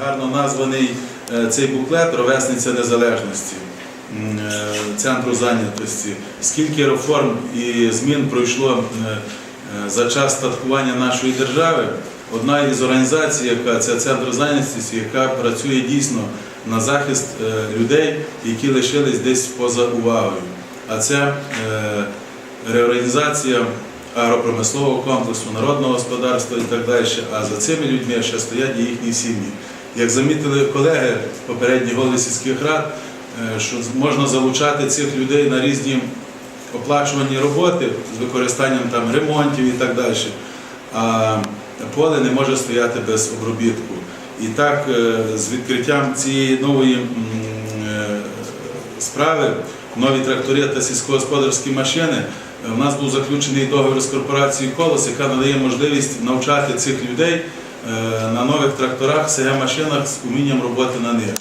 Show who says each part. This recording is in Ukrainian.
Speaker 1: Гарно названий е, цей буклет Ровесниця Незалежності е, центру зайнятості. Скільки реформ і змін пройшло е, за час статкування нашої держави. Одна із організацій, яка це центр зайнятості, яка працює дійсно на захист людей, які лишились десь поза увагою. А це реорганізація агропромислового комплексу, народного господарства і так далі. А за цими людьми ще стоять і їхні сім'ї. Як замітили колеги, попередні голови сільських рад, е, що можна залучати цих людей на різні оплачувані роботи з використанням там ремонтів і так далі. А поле не може стояти без обробітку. І так, е, з відкриттям цієї нової е, справи, нові трактори та сільськогосподарські машини, у нас був заключений договір з корпорацією Колос, яка надає можливість навчати цих людей на нових тракторах, СГ-машинах з умінням роботи на них.